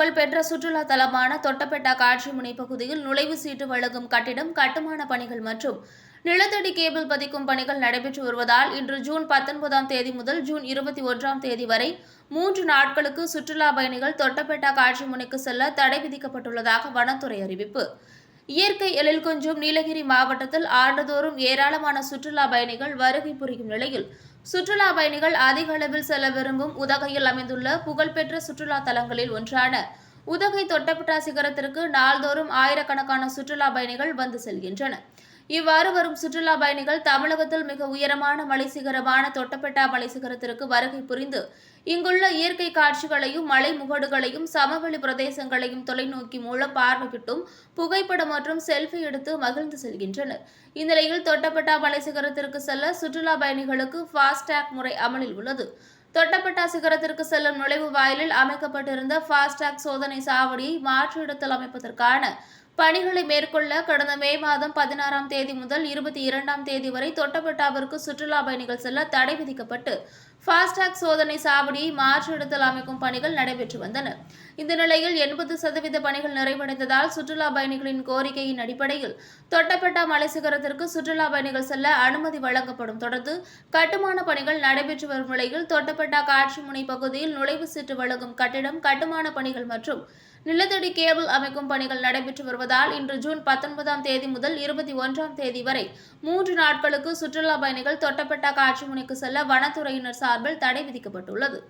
சுற்றுலா தலமான தொட்டபெட்டா காட்சிமுனை பகுதியில் நுழைவு சீட்டு வழங்கும் கட்டிடம் கட்டுமான பணிகள் மற்றும் நிலத்தடி கேபிள் பதிக்கும் பணிகள் நடைபெற்று வருவதால் இன்று ஜூன் பத்தொன்பதாம் தேதி முதல் ஜூன் இருபத்தி ஒன்றாம் தேதி வரை மூன்று நாட்களுக்கு சுற்றுலா பயணிகள் தொட்டபெட்டா காட்சிமுனைக்கு செல்ல தடை விதிக்கப்பட்டுள்ளதாக வனத்துறை அறிவிப்பு. இயற்கை எழில் கொஞ்சும் நீலகிரி மாவட்டத்தில் ஆண்டுதோறும் ஏராளமான சுற்றுலா பயணிகள் வருகை புரியும் நிலையில் சுற்றுலா பயணிகள் அதிக அளவில் செல்ல விரும்பும் உதகையில் அமைந்துள்ள புகழ்பெற்ற சுற்றுலா தலங்களில் ஒன்றான உதகை தொட்டபெட்டா சிகரத்திற்கு நாள்தோறும் ஆயிரக்கணக்கான சுற்றுலா பயணிகள் வந்து செல்கின்றனர். இவ்வாறு வரும் சுற்றுலா பயணிகள் தமிழகத்தில் மிக உயரமான மலை சிகரமான தொட்டபெட்டா மலை சிகரத்திற்கு வருகை புரிந்து இங்குள்ள இயற்கை காட்சிகளையும் மலை முகடுகளையும் சமவெளி பிரதேசங்களையும் தொலைநோக்கி மூலம் பார்வையிட்டும் புகைப்படம் மற்றும் செல்ஃபி எடுத்து மகிழ்ந்து செல்கின்றனர். இந்நிலையில் தொட்டபெட்டா மலை சிகரத்திற்கு செல்ல சுற்றுலா பயணிகளுக்கு ஃபாஸ்டேக் முறை அமலில் உள்ளது. தொட்டப்பட்டா சிகரத்திற்கு செல்லும் நுழைவு வாயிலில் அமைக்கப்பட்டிருந்த ஃபாஸ்டேக் சோதனை சாவடியை மாற்று இடத்தில் அமைப்பதற்கான பணிகளை மேற்கொள்ள கடந்த மே மாதம் பதினாறாம் தேதி முதல் இருபத்தி இரண்டாம் தேதி வரை தொட்டபெட்டாவிற்கு சுற்றுலா பயணிகள் செல்ல தடை விதிக்கப்பட்டு ஃபாஸ்டாக் சோதனை சாவடியை மாற்று இடத்தில் அமைக்கும் பணிகள் நடைபெற்று வந்தன. இந்த நிலையில் எண்பது சதவீத பணிகள் நிறைவடைந்ததால் சுற்றுலா பயணிகளின் கோரிக்கையின் அடிப்படையில் தொட்டபெட்டா மலை சிகரத்திற்கு சுற்றுலா பயணிகள் செல்ல அனுமதி வழங்கப்படும் தொடர்ந்து கட்டுமான பணிகள் நடைபெற்று வரும் நிலையில் தொட்டபெட்டா காட்சிமுனை பகுதியில் நுழைவு சீட்டு வழங்கும் கட்டிடம் கட்டுமான பணிகள் மற்றும் நிலத்தடி கேபிள் அமைக்கும் பணிகள் நடைபெற்று வருவதால் இன்று ஜூன் பத்தொன்பதாம் தேதி முதல் இருபத்தி ஒன்றாம் தேதி வரை மூன்று நாட்களுக்கு சுற்றுலா பயணிகள் தொட்டப்பட்டா காட்சிமுனைக்கு செல்ல வனத்துறையினர் சார்பில் தடை விதிக்கப்பட்டுள்ளது.